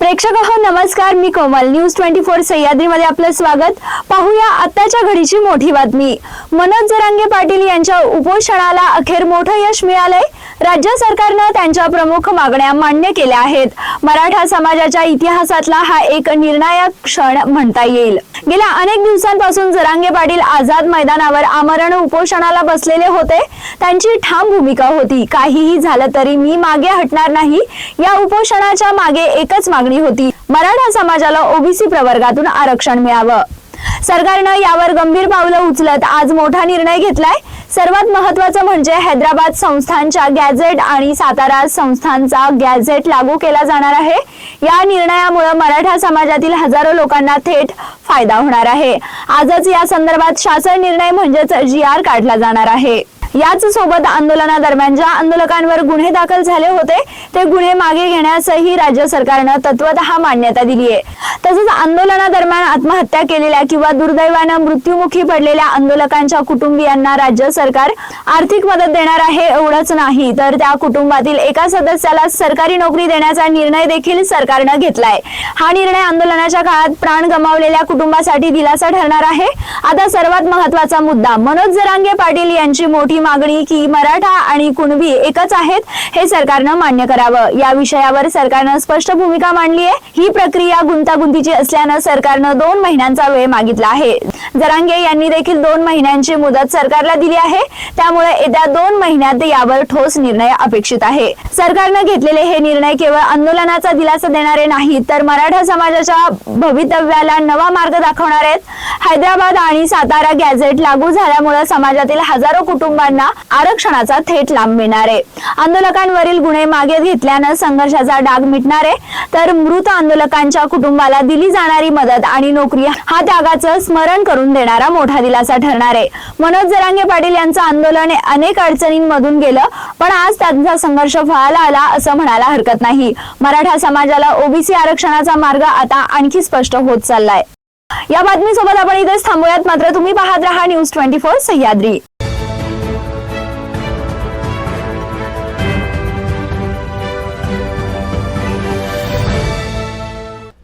प्रेक्षक हो नमस्कार. मी कोमल. न्यूज ट्वेंटी फोर सह्याद्रीमध्ये आपलं स्वागत. पाहूया आत्ताच्या घडीची मोठी बातमी. मनोज जरांगे पाटील यांच्या उपोषणाला अखेर मोठं यश मिळालंय. राज्य सरकारनं त्यांच्या प्रमुख मागण्या मान्य केल्या आहेत. मराठा समाजाच्या इतिहासातला हा एक निर्णायक क्षण म्हणता येईल. गेल्या अनेक दिवसांपासून जरांगे पाटील आझाद मैदानावर आमरण उपोषणाला बसलेले होते. त्यांची ठाम भूमिका होती. काहीही झालं तरी मी मागे हटणार नाही. या उपोषणाच्या मागे एकच मागणी होती. मराठा समाजाला ओबीसी प्रवर्गातून आरक्षण मिळावं. सरकारनं यावर गंभीर पावलं उचलत आज मोठा निर्णय घेतलाय. सर्वात महत्वाचं म्हणजे हैदराबाद संस्थांच्या गॅझेट आणि सातारा संस्थांचा गॅझेट लागू केला जाणार आहे. या निर्णयामुळे मराठा समाजातील हजारो लोकांना थेट फायदा होणार आहे. आजच या संदर्भात शासन निर्णय म्हणजेच जी आर काढला जाणार आहे. याच सोबत आंदोलनादरम्यान ज्या आंदोलकांवर गुन्हे दाखल झाले होते ते गुन्हे मागे घेण्यासही राज्य सरकारनं तत्वत मान्यता दिली आहे तसंच आंदोलनादरम्यान आत्महत्या केलेल्या किंवा दुर्दैवानं मृत्युमुखी पडलेल्या आंदोलकांच्या कुटुंबियांना राज्य सरकार आर्थिक मदत देणार आहे एवढंच नाही. तर त्या कुटुंबातील एका सदस्याला सरकारी नोकरी देण्याचा निर्णय देखील सरकारनं घेतलाय. हा निर्णय आंदोलनाच्या काळात प्राण गमावलेल्या कुटुंबासाठी दिलासा ठरणार आहे. आता सर्वात महत्त्वाचा मुद्दा मनोज जरांगे पाटील यांची मोठी मागणी की मराठा आणि कुणबी एकच आहेत हे सरकारनं मान्य करावं. या विषयावर सरकारनं स्पष्ट भूमिका मांडली आहे ही प्रक्रिया मुदतीची असल्यानं सरकारनं दोन महिन्यांचा वेळ मागितला आहे. जरांगे यांनी देखील दोन महिन्यांची मुदत सरकारला दिली आहे. त्यामुळे येत्या दोन महिन्यात यावर ठोस निर्णय अपेक्षित आहे. सरकारनं घेतलेले हे निर्णय केवळ आंदोलनाचा दिलासा देणारे नाही तर मराठा समाजाच्या भवितव्याला नवा मार्ग दाखवणार आहेत. हैदराबाद आणि सातारा गॅझेट लागू झाल्यामुळे समाजातील हजारो कुटुंबांना आरक्षणाचा थेट लाभ मिळणार आहे. आंदोलकांवरील गुन्हे मागे घेतल्यानं संघर्षाचा डाग मिटणार आहे. तर मृत आंदोलकांच्या कुटुंबाला दिली जाणारी मदत आणि नोकरी हा त्यागाचं स्मरण करून देणारा मोठा दिलासा ठरणार आहे. मनोज जरांगे पाटील यांचं आंदोलन अनेक अडचणींमधून गेलं पण आज त्यांचा संघर्ष फळाला आला असं म्हणायला हरकत नाही. मराठा समाजाला ओबीसी आरक्षणाचा मार्ग आता आणखी स्पष्ट होत चाललाय. या बातमीसोबत आपण इथेच थांबूयात. मात्र तुम्ही पाहत राहा न्यूज ट्वेंटी फोर सह्याद्री.